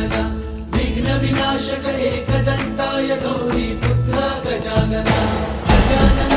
गजानना विघ्न विनाशक एकदंताय गौरी पुत्र गजानना गजानना